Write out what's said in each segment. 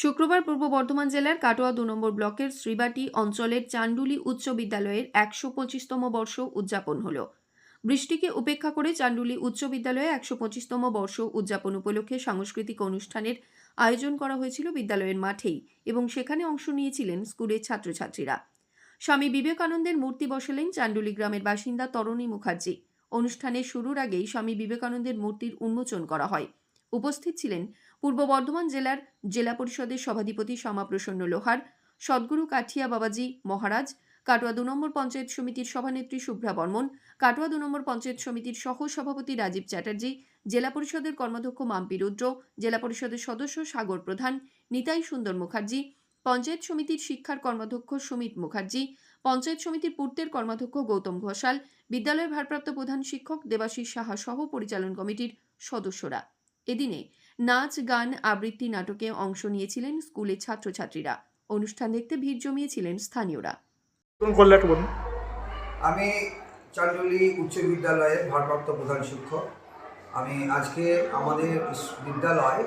শুক্রবার পূর্ব বর্ধমান জেলার কাটোয়া দু নম্বর ব্লকের শ্রীবাটি অঞ্চলের চান্ডুলি উচ্চ বিদ্যালয়ের একশো পঁচিশতম বর্ষ উদযাপন হলো। বৃষ্টিকে উপেক্ষা করে চান্ডুলি উচ্চ বিদ্যালয়ে একশো পঁচিশতম বর্ষ উদযাপন উপলক্ষে সাংস্কৃতিক অনুষ্ঠানের আয়োজন করা হয়েছিল বিদ্যালয়ের মাঠেই এবং সেখানে অংশ নিয়েছিলেন স্কুলের ছাত্রছাত্রীরা। স্বামী বিবেকানন্দের মূর্তি বসালেন চান্ডুলি গ্রামের বাসিন্দা তরণী মুখার্জি। অনুষ্ঠানের শুরুর আগেই স্বামী বিবেকানন্দের মূর্তির উন্মোচন করা হয়। উপস্থিত ছিলেন পূর্ব বর্ধমান জেলার জেলা পরিষদের সভাধিপতি শ্যামাপ্রসন্ন লোহার, সদ্গুরু কাঠিয়া বাবাজি মহারাজ, কাটোয়া দু নম্বর পঞ্চায়েত সমিতির সভানেত্রী শুভ্রা বর্মন, কাটোয়া দু নম্বর পঞ্চায়েত সমিতির সহ সভাপতি রাজীব চ্যাটার্জি, জেলা পরিষদের কর্মাধ্যক্ষ মাম্পি রুদ্র, জেলা পরিষদের সদস্য সাগর প্রধান নিতাই সুন্দর মুখার্জি, পঞ্চায়েত সমিতির শিক্ষার কর্মাধ্যক্ষ সুমিত মুখার্জি, পঞ্চায়েত সমিতির পূর্তের কর্মাধ্যক্ষ গৌতম ঘোষাল, বিদ্যালয়ের ভারপ্রাপ্ত প্রধান শিক্ষক দেবাশিস সাহা সহ পরিচালন কমিটির সদস্যরা। এদিনে নাচ গান আবৃত্তি নাটকে অংশ নিয়েছিলেন স্কুলের ছাত্রছাত্রীরা। অনুষ্ঠান দেখতে ভিড় জমিয়েছিলেন স্থানীয়রা। আমি চান্ডলি উচ্চ বিদ্যালয়ের ভারপ্রাপ্ত প্রধান শিক্ষক। আমি আজকে আমাদের বিদ্যালয়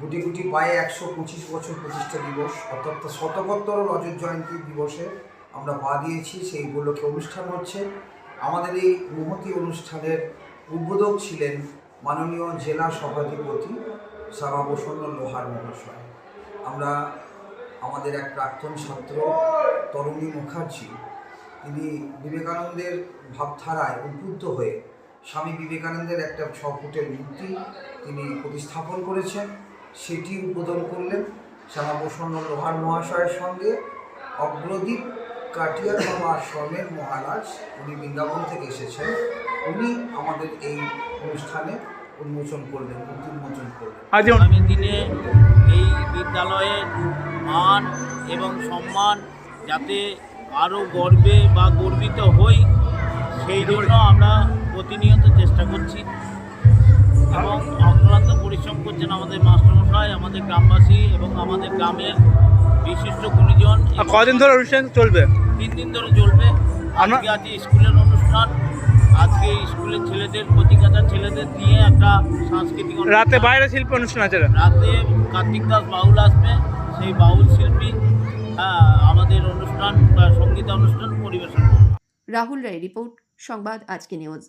গুটি গুটি পায়ে একশো পঁচিশ বছর প্রতিষ্ঠা দিবস অর্থাৎ শতকোত্তর রজত জয়ন্তী দিবসে আমরা পা দিয়েছি সেই উপলক্ষে অনুষ্ঠান হচ্ছে। আমাদের এই মহতি অনুষ্ঠানের উদ্বোধক ছিলেন মাননীয় জেলা সভাধিপতি শ্যামাপ্রসন্ন লোহার মহাশয়। আমরা আমাদের এক প্রাক্তন ছাত্র তরুণী মুখার্জি, তিনি বিবেকানন্দের ভাবধারায় উদ্বুদ্ধ হয়ে স্বামী বিবেকানন্দের একটা ছ ফুটের মূর্তি তিনি প্রতিস্থাপন করেছেন। সেটি উদ্বোধন করলেন শ্যামাপ্রসন্ন লোহার মহাশয়ের সঙ্গে অগ্রদীপ কাটিয়া বাবা আশ্রমের মহারাজ। উনি বৃন্দাবন থেকে এসেছেন। উনি আমাদের এই অনুষ্ঠানে উন্মোচন করলেন উন্মোচন করলেন। আজ আগামী দিনে এই বিদ্যালয়ের মান এবং সম্মান যাতে আরও গর্বে বা গর্বিত হই সেই জন্য আমরা প্রতিনিয়ত চেষ্টা করছি এবং অক্লান্ত পরিশ্রম করছেন আমাদের মাস্টারমশাই আমাদের গ্রামবাসী এবং আমাদের গ্রামের বিশিষ্ট গুণীজন। আর কদিন ধরে অনুষ্ঠান চলবে? তিন দিন ধরে চলবে। আমরা- আজকে আছে স্কুলের অনুষ্ঠান। আজকে স্কুলের ছেলেদের কচিকাচার ছেলেদের নিয়ে একটা সাংস্কৃতিক রাতে বাইরে শিল্প অনুষ্ঠান আছে রাতে কার্তিক দাস বাউল আসবে সেই বাউল শিল্পী হ্যাঁ, আমাদের অনুষ্ঠান বা সংগীত অনুষ্ঠান পরিবেশন রাহুল রায় রিপোর্ট সংবাদ আজকে নিউজ।